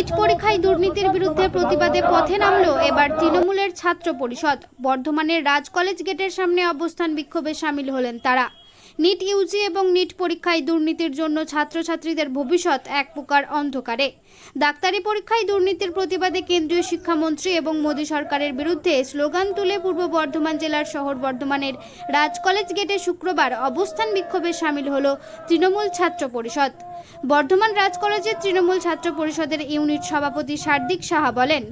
ইট পরীক্ষায় দুর্নীতির বিরুদ্ধে প্রতিবাদে পথে নামলো এবার তৃণমূলের ছাত্র পরিষদ। বর্ধমানের রাজ কলেজ গেটের সামনে অবস্থান বিক্ষোভে সামিল হলেন তারা। নিট ইউজি এবং নিট পরীক্ষায় দুর্নীতির জন্য ছাত্রছাত্রীদের ভবিষ্যৎ এক প্রকার অন্ধকারে। ডাক্তারি পরীক্ষায় দুর্নীতির প্রতিবাদে কেন্দ্রীয় শিক্ষামন্ত্রী এবং মোদী সরকারের বিরুদ্ধে স্লোগান তুলে পূর্ব বর্ধমান জেলার শহর বর্ধমানের রাজ কলেজ গেটে শুক্রবার অবস্থান বিক্ষোভে সামিল হল তৃণমূল ছাত্র পরিষদ। বর্ধমান রাজ কলেজের তৃণমূল ছাত্র পরিষদের ইউনিট সভাপতি সার্দিক সাহা বলেন,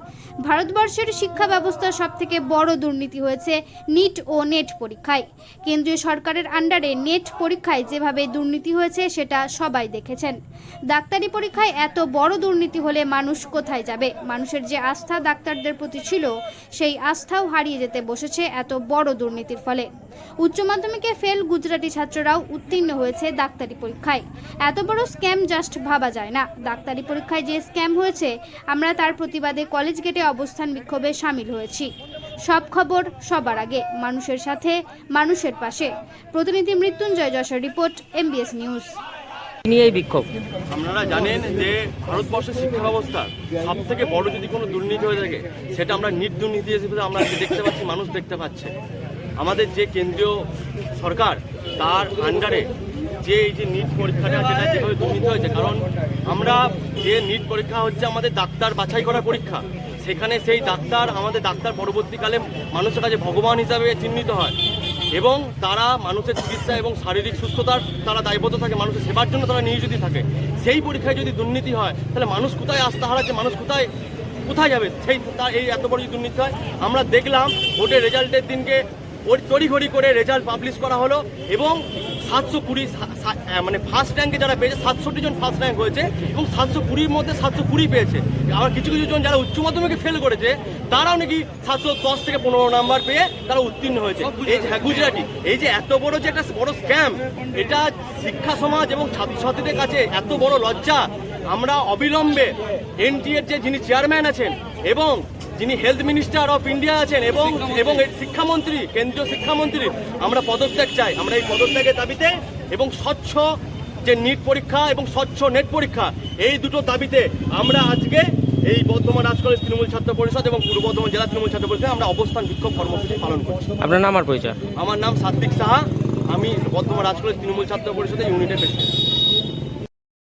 ভারতবর্ষের শিক্ষা ব্যবস্থার সবথেকে বড় দুর্নীতি হয়েছে নিট ও নেট পরীক্ষায়। কেন্দ্রীয় সরকারের আন্ডারে নেট পরীক্ষায় যেভাবে দুর্নীতি হয়েছে সেটা সবাই দেখেছেন। ডাক্তারি পরীক্ষায় এত বড় দুর্নীতি হলে মানুষ কোথায় যাবে? মানুষের যে আস্থা ডাক্তারদের প্রতি ছিল, সেই আস্থাও হারিয়ে যেতে বসেছে এত বড় দুর্নীতির ফলে। উচ্চ মাধ্যমিকে ফেল গুজরাটি ছাত্ররাও উত্তীর্ণ হয়েছে ডাক্তারি পরীক্ষায়। এত বড় স্ক্যাম জাস্ট ভাবা যায় না। ডাক্তারি পরীক্ষায় যে স্ক্যাম হয়েছে আমরা তার প্রতিবাদে কলেজ গেটে অবস্থান বিক্ষোভে সামিল হয়েছি। সব খবর সবার আগে মানুষের সাথে মানুষের পাশে। প্রতিনিধি Mrityunjoy Jessore report MBS news নিয়ে এই বিক্ষোভ। আপনারা জানেন যে ভারতবর্ষের শিক্ষা ব্যবস্থা সব থেকে বড় যদি কোনো দুর্নীতি হয়ে থাকে সেটা আমরা নিট দুর্নীতি হিসেবে আমরা দেখতে পাচ্ছি মানুষ দেখতে পাচ্ছে। আমাদের যে কেন্দ্রীয় সরকার, তার আন্ডারে যে এই যে নিট পরীক্ষাটা যেটা যেভাবে দুর্নীতি হয়েছে, কারণ আমরা যে নিট পরীক্ষা হচ্ছে আমাদের ডাক্তার বাছাই করা পরীক্ষা। সেখানে সেই ডাক্তার, আমাদের ডাক্তার পরবর্তীকালে মানুষের কাছে ভগবান হিসাবে চিহ্নিত হয় এবং তারা মানুষের চিকিৎসা এবং শারীরিক সুস্থতার তারা দায়বদ্ধ থাকে, মানুষের সেবার জন্য তারা নিয়োজিত থাকে। সেই পরীক্ষায় যদি দুর্নীতি হয়, তাহলে মানুষ কোথায় আস্থা হারাচ্ছে, মানুষ কোথায় কোথায় যাবে? সেই, তার এই এত বড় দুর্নীতি হয়, আমরা দেখলাম ভোটের রেজাল্টের দিনকে তড়িঘড়ি করে রেজাল্ট পাবলিশ করা হলো এবং সাতশো কুড়ি মানে ফার্স্ট র্যাঙ্কে যারা পেয়েছে সাতষট্টি জন ফার্স্ট র্যাঙ্ক হয়েছে এবং সাতশো কুড়ির মধ্যে সাতশো কুড়ি পেয়েছে। আবার কিছু কিছু জন যারা উচ্চ মাধ্যমিকে ফেল করেছে তারাও নাকি সাতশো দশ থেকে পনেরো নাম্বার পেয়ে তারা উত্তীর্ণ হয়েছে। এই যে- হ্যাঁ, গুজরাটি। এই যে এত বড় যে একটা বড় স্ক্যাম এটা শিক্ষা সমাজ এবং ছাত্রছাত্রীদের কাছে এত বড় লজ্জা। আমরা অবিলম্বে এনটিএর যে যিনি চেয়ারম্যান আছেন এবং যিনি হেলথ মিনিস্টার অফ ইন্ডিয়া আছেন এবং এবং এর শিক্ষামন্ত্রী কেন্দ্রীয় শিক্ষামন্ত্রী আমরা পদত্যাগ চাই। আমরা এই পদত্যাগের দাবিতে এবং স্বচ্ছ যে নিট পরীক্ষা এবং স্বচ্ছ নেট পরীক্ষা এই দুটো দাবিতে আমরা আজকে এই বর্ধমান রাজ কলেজ তৃণমূল ছাত্র পরিষদ এবং পূর্ব বর্ধমান জেলা তৃণমূল ছাত্র পরিষদে আমরা অবস্থান বিক্ষোভ কর্মসূচি পালন করছি। আপনার নাম আর পরিচয়? আমার নাম সাত্বিক সাহা। আমি বর্ধমান রাজ কলেজ তৃণমূল ছাত্র পরিষদের ইউনিটের প্রেসিডেন্ট